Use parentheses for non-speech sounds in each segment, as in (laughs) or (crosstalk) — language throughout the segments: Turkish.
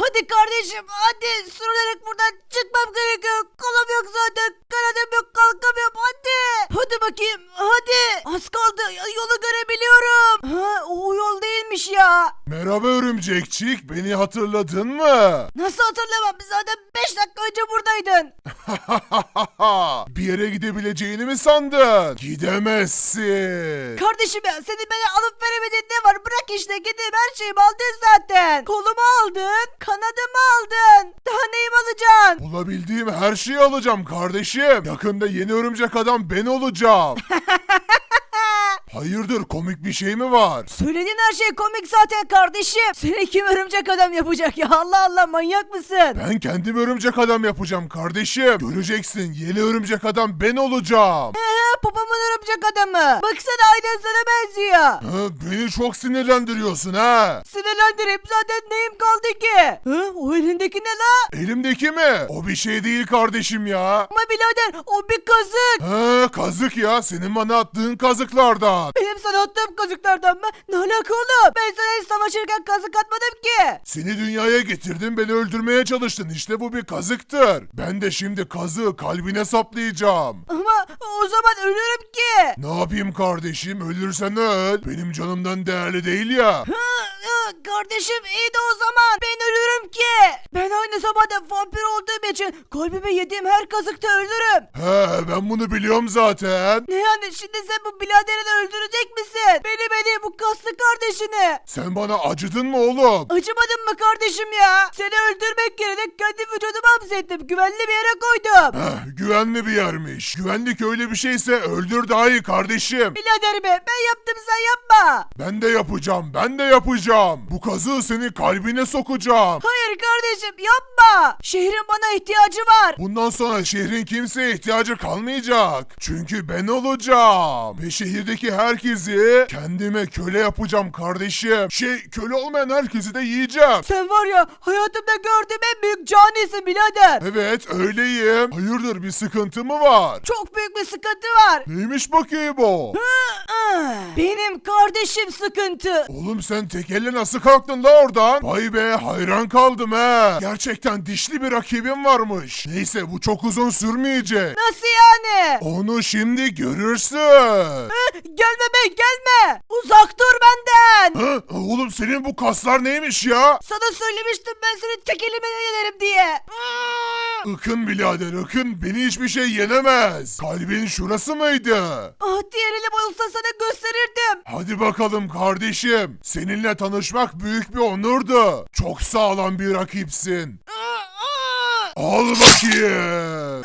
Hadi kardeşim hadi sürünerek buradan çıkmam gerekiyor. Kolum yok zaten. Kanadım yok kalkamıyorum hadi. Hadi bakayım hadi. Az kaldı yolu görebiliyorum. Ha, o yol değilmiş ya. Merhaba örümcekçik, beni hatırladın mı? Nasıl hatırlamam zaten 5 dakika önce buradaydın. (laughs) (laughs) bir yere gidebileceğini mi sandın? Gidemezsin. Kardeşim ya senin beni alıp veremediğin ne var? Bırak işte gidip her şeyimi aldın zaten. Kolumu aldın, kanadımı aldın. Daha neyimi alacaksın? Bulabildiğim her şeyi alacağım kardeşim. Yakında yeni örümcek adam ben olacağım. (laughs) Hayırdır komik bir şey mi var? Söylediğin her şey komik zaten kardeşim. Seni kim örümcek adam yapacak ya? Allah Allah manyak mısın? Ben kendim örümcek adam yapacağım kardeşim. Göreceksin yeni örümcek adam ben olacağım. Ee, babamın örümcek adamı. Baksana aynen sana benziyor. Ha, beni çok sinirlendiriyorsun ha. Sinirlendireyim zaten neyim kaldı ki? Hı? O elindeki ne la? Elimdeki mi? O bir şey değil kardeşim ya. Ama birader o bir kazık. Ha, kazık ya senin bana attığın kazıklardan. Benim sana attığım kazıklardan mı? Ne alaka oğlum? Ben sana hiç savaşırken kazık atmadım ki. Seni dünyaya getirdim beni öldürmeye çalıştın işte bu bir kazıktır. Ben de şimdi kazığı kalbine saplayacağım. Ama o zaman ölürüm ki. Ne yapayım kardeşim ölürsen öl. Benim canımdan değerli değil ya. Hı, hı, Kardeşim iyi de o zaman ben ölürüm ki. Ben aynı zamanda vampir olduğum için kalbime yediğim her kazıkta ölürüm. He ben bunu biliyorum zaten. Ne yani şimdi sen bu biraderini öldürecek misin? Beni beni bu kaslı kardeşini. Sen bana acıdın mı oğlum? Acımadın mı kardeşim ya? Seni öldürmek yerine kendi vücudumu hapsettim. Güvenli bir yere koydum. Heh, güvenli bir yermiş. Güvenlik öyle bir şeyse öldür daha iyi kardeşim. Biraderime ben yaptım sen yapma. Ben de yapacağım ben de yapacağım. Bu kazığı senin kalbine sokacağım. Hayır kardeşim yapma. Şehrin bana ihtiyacı var. Bundan sonra şehrin kimseye ihtiyacı kalmayacak. Çünkü ben olacağım. Ve şehirdeki herkesi kendime köle yapacağım kardeşim. Şey köle olmayan herkesi de yiyeceğim. Sen var ya hayatımda gördüğüm en büyük canisin birader. Evet öyleyim. Hayırdır bir sıkıntı mı var? Çok büyük bir sıkıntı var. Neymiş bakayım o? Benim kardeşim sıkıntı. Oğlum sen tek elle nasıl kalktın la oradan? Vay be hayran kaldım he. Gerçekten dişli bir rakibim varmış. Neyse bu çok uzun sürmeyecek. Nasıl yani? Onu şimdi görürsün. Gelme be gelme. Uzak dur benden. Hı? Oğlum senin bu kaslar neymiş ya? Sana söylemiştim ben seni tek elime yenerim diye. Ikın birader ıkın beni hiçbir şey yenemez. Kalbin şurası mıydı? Ah diğer elim olsa sana gösterirdim. Hadi bakalım kardeşim. Seninle tanışmak büyük bir onurdu. Çok sağlam bir rakipsin. Al bakayım.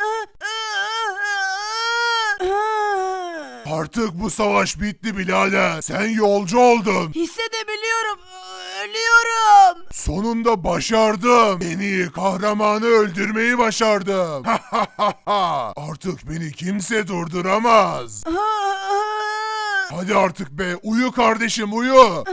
Artık bu savaş bitti birader. Sen yolcu oldun. Hissedebiliyorum. Ölüyorum. Sonunda başardım. En iyi kahramanı öldürmeyi başardım. Artık beni kimse durduramaz. Hadi artık be uyu kardeşim uyu.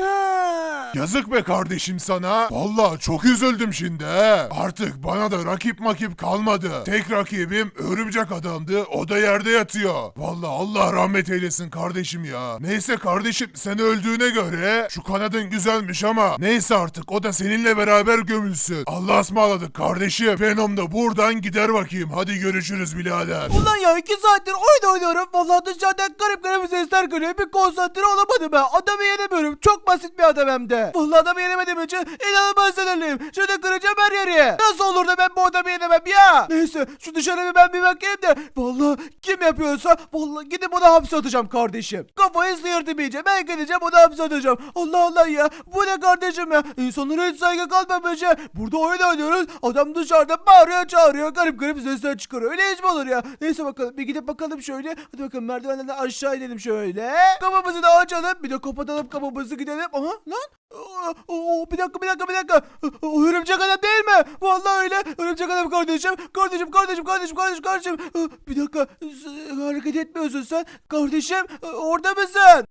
Yazık be kardeşim sana. Vallahi çok üzüldüm şimdi. Artık bana da rakip makip kalmadı. Tek rakibim örümcek adamdı. O da yerde yatıyor. Vallahi Allah rahmet eylesin kardeşim ya. Neyse kardeşim sen öldüğüne göre şu kanadın güzelmiş ama neyse artık o da seninle beraber gömülsün. Allah'a ısmarladık kardeşim. Venom da buradan gider bakayım. Hadi görüşürüz birader. Ulan ya iki saattir oyun oynuyorum. Vallahi dışarıdan garip garip sesler geliyor. Bir konsantre olamadım ben. Adamı yenemiyorum. Çok basit bir adam hem de. Vallahi adamı yenemediğim için inanılmaz sinirliyim. Şurada kıracağım her yeri. Nasıl olur da ben bu adamı yenemem ya? Neyse şu dışarı bir ben bir bakayım da. Vallahi kim yapıyorsa vallahi gidip onu hapse atacağım kardeşim. Kafayı sıyırdım iyice. Ben gideceğim onu hapse atacağım. Allah Allah ya. Bu ne kardeşim ya? İnsanlara hiç saygı kalmamış ya. Burada oyun oynuyoruz. Adam dışarıda bağırıyor çağırıyor. Garip garip sesler çıkarıyor. Öyle hiç mi olur ya? Neyse bakalım. Bir gidip bakalım şöyle. Hadi bakalım merdivenlerden aşağı inelim şöyle. Kapımızı da açalım. Bir de kapatalım kapımızı gidelim. Aha lan. Oo, bir dakika bir dakika bir dakika. O örümcek adam değil mi? Vallahi öyle. Örümcek adam kardeşim. Kardeşim kardeşim kardeşim kardeşim kardeşim. Bir dakika. Hareket etmiyorsun sen. Kardeşim orada mısın?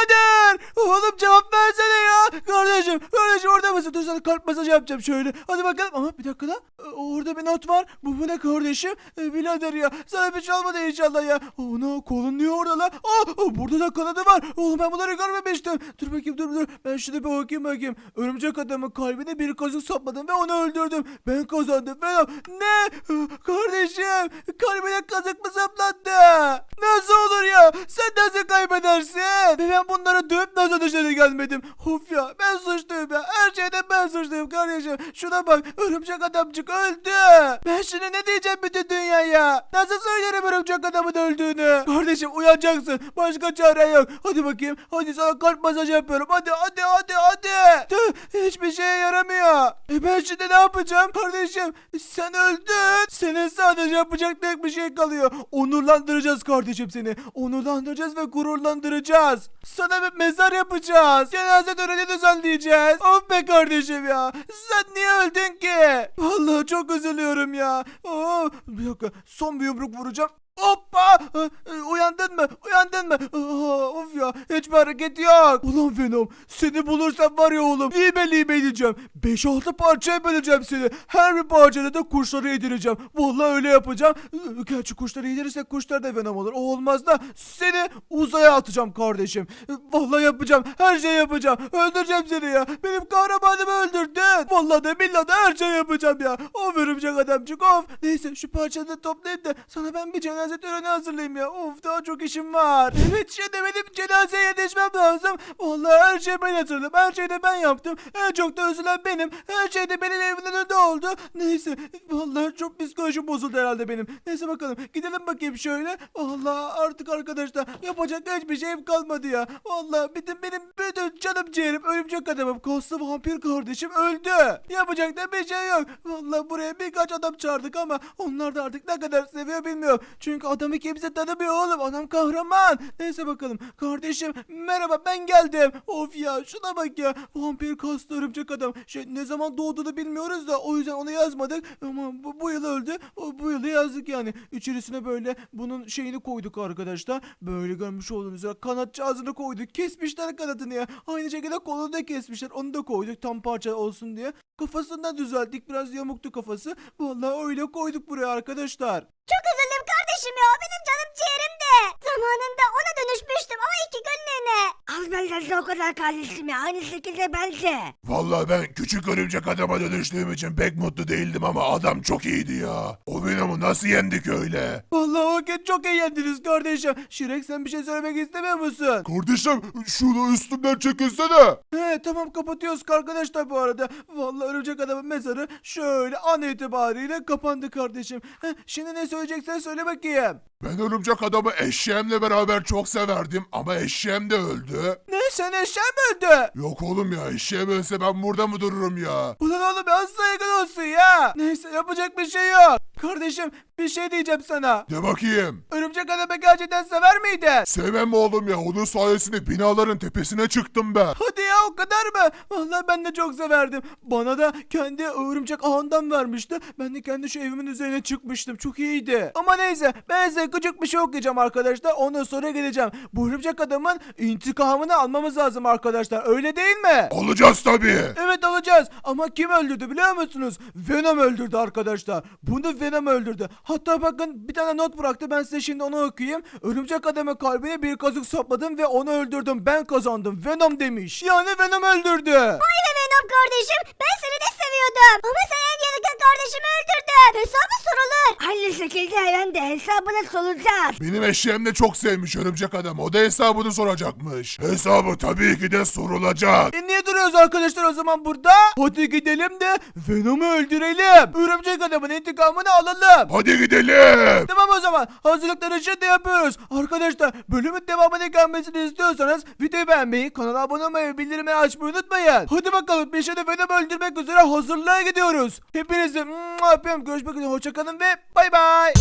Birader. Oğlum cevap versene ya. Kardeşim kardeşim orada mısın? Dur sana kalp masajı yapacağım şöyle. Hadi bakalım. Ama bir dakika da. Ee, Orada bir not var. Bu, bu ne kardeşim? Ee, birader ya. Sana bir şey olmadı inşallah ya. Ana kolun niye orada lan? Aa, burada da kanadı var. Oğlum ben bunları görmemiştim. Dur bakayım dur dur. Ben şuna bir bakayım bakayım. Örümcek adamın kalbine bir kazık sapladım ve onu öldürdüm. Ben kazandım. Ben ne? Kardeşim kalbine kazık mı saplandı? Nasıl olur ya? Sen nasıl kaybedersin? Ben bunları dövüp nasıl dışarı gelmedim? Of ya ben suçluyum ya. Her şeyden ben suçluyum kardeşim. Şuna bak örümcek adamcık öldü. Ben şimdi ne diyeceğim bütün dünyaya? Nasıl söylerim örümcek adamın öldüğünü? Kardeşim uyanacaksın. Başka çare yok. Hadi bakayım. Hadi sana kalp masajı yapıyorum. Hadi hadi hadi hadi. Tüh, hiçbir şeye yaramıyor. E ben şimdi ne yapacağım? Kardeşim sen öldün. Senin sadece yapacak tek bir şey kalıyor. Onurlandıracağız kardeşim seni. Onurlandıracağız ve gururlandıracağız. Sana bir mezar yapacağız. Cenaze töreni düzenleyeceğiz. Of be kardeşim ya. Sen niye öldün ki? Vallahi çok üzülüyorum ya. Oo, bir son bir yumruk vuracağım. Hoppa! E, Uyandın mı? Uyandın mı? Aa, of ya hiçbir hareket yok. Ulan Venom seni bulursam var ya oğlum libe libe edeceğim. 5-6 parçaya böleceğim seni. Her bir parçada da kuşları yedireceğim. Vallahi öyle yapacağım. Gerçi kuşları yedirirsek kuşlar da Venom olur. O olmaz da seni uzaya atacağım kardeşim. Vallahi yapacağım. Her şeyi yapacağım. Öldüreceğim seni ya. Benim kahramanımı öldürdün. Vallahi de billahi de her şeyi yapacağım ya. Of örümcek adamcık of. Neyse şu parçaları toplayayım da sana ben bir cenaze töreni hazırlayayım ya. Of daha çok işim var. Evet şimdi benim cenazeye yetişmem lazım. Vallahi her şeyi ben hazırladım. Her şeyi de ben yaptım. En çok da üzülen benim. Her şey de benim evimin önünde oldu. Neyse. Vallahi çok psikolojim bozuldu herhalde benim. Neyse bakalım. Gidelim bakayım şöyle. Vallahi artık arkadaşlar yapacak hiçbir şeyim kalmadı ya. Vallahi bütün benim bütün canım ciğerim örümcek adamım. Koslu vampir kardeşim öldü. Yapacak da bir şey yok. Vallahi buraya birkaç adam çağırdık ama onlar da artık ne kadar seviyor bilmiyorum. Çünkü adamı kimse tanımıyor oğlum. Adam kahraman. Neyse bakalım. Kardeşim merhaba ben geldim. Of ya şuna bak ya. Vampir kaslı örümcek adam. Şey ne zaman doğduğunu bilmiyoruz da o yüzden onu yazmadık. Ama bu, bu yıl öldü. O, bu yılı yazdık yani. İçerisine böyle bunun şeyini koyduk arkadaşlar. Böyle görmüş olduğunuz üzere kanatçağızını koyduk. Kesmişler kanadını ya. Aynı şekilde kolunu da kesmişler. Onu da koyduk tam parça olsun diye. Kafasını da düzelttik. Biraz yamuktu kafası. Vallahi öyle koyduk buraya arkadaşlar. Çok üzüldüm kardeşim ya. Benim canım ciğerimdi. Zamanında ona dönüşmüştüm ama iki günlüğüne. Al benden de o kadar kardeşim ya. Aynı şekilde ben de. Vallahi ben küçük örümcek adama dönüştüğüm için pek mutlu değildim ama adam çok iyiydi ya. O Venom'u nasıl yendik öyle? Vallahi o gün çok eğlendiniz kardeşim. Şirek sen bir şey söylemek istemiyor musun? Kardeşim şunu üstümden çekilsene. He tamam kapatıyoruz arkadaşlar bu arada. Vallahi örümcek adamın mezarı şöyle an itibariyle kapandı kardeşim. He, şimdi ne söyleyeceksen söyle bakayım. Türkiye Ben örümcek adamı eşeğimle beraber çok severdim ama eşeğim de öldü. Ne sen mı öldü? Yok oğlum ya eşeğim ölse ben burada mı dururum ya? Ulan oğlum biraz saygın olsun ya. Neyse yapacak bir şey yok. Kardeşim bir şey diyeceğim sana. De bakayım. Örümcek adamı gerçekten sever miydin? Sevmem oğlum ya onun sayesinde binaların tepesine çıktım ben. Hadi ya o kadar mı? Vallahi ben de çok severdim. Bana da kendi örümcek ağından vermişti. Ben de kendi şu evimin üzerine çıkmıştım. Çok iyiydi. Ama neyse ben size küçük bir şey okuyacağım arkadaşlar. Ondan sonra geleceğim. Bu örümcek adamın intikamını almamız lazım arkadaşlar. Öyle değil mi? Alacağız tabii. Evet alacağız. Ama kim öldürdü biliyor musunuz? Venom öldürdü arkadaşlar. Bunu Venom öldürdü. Hatta bakın bir tane not bıraktı. Ben size şimdi onu okuyayım. Örümcek adamın kalbine bir kazık sapladım ve onu öldürdüm. Ben kazandım. Venom demiş. Yani Venom öldürdü. Vay be Venom kardeşim. Ben seni de seviyordum. Ama sen kardeşimi öldürdün. Hesabı sorulur. Aynı şekilde ben de hesabını soracağız. Benim eşeğim de çok sevmiş örümcek adam. O da hesabını soracakmış. Hesabı tabii ki de sorulacak. E niye duruyoruz arkadaşlar o zaman burada? Hadi gidelim de Venom'u öldürelim. Örümcek adamın intikamını alalım. Hadi gidelim. Tamam o zaman hazırlıkları şimdi yapıyoruz. Arkadaşlar bölümün devamını gelmesini istiyorsanız videoyu beğenmeyi, kanala abone olmayı ve bildirimleri açmayı unutmayın. Hadi bakalım bir şeyde Venom öldürmek üzere hazırlığa gidiyoruz. Hepinizi mua öpüyorum. Görüşmek üzere. Hoşçakalın ve bay bay.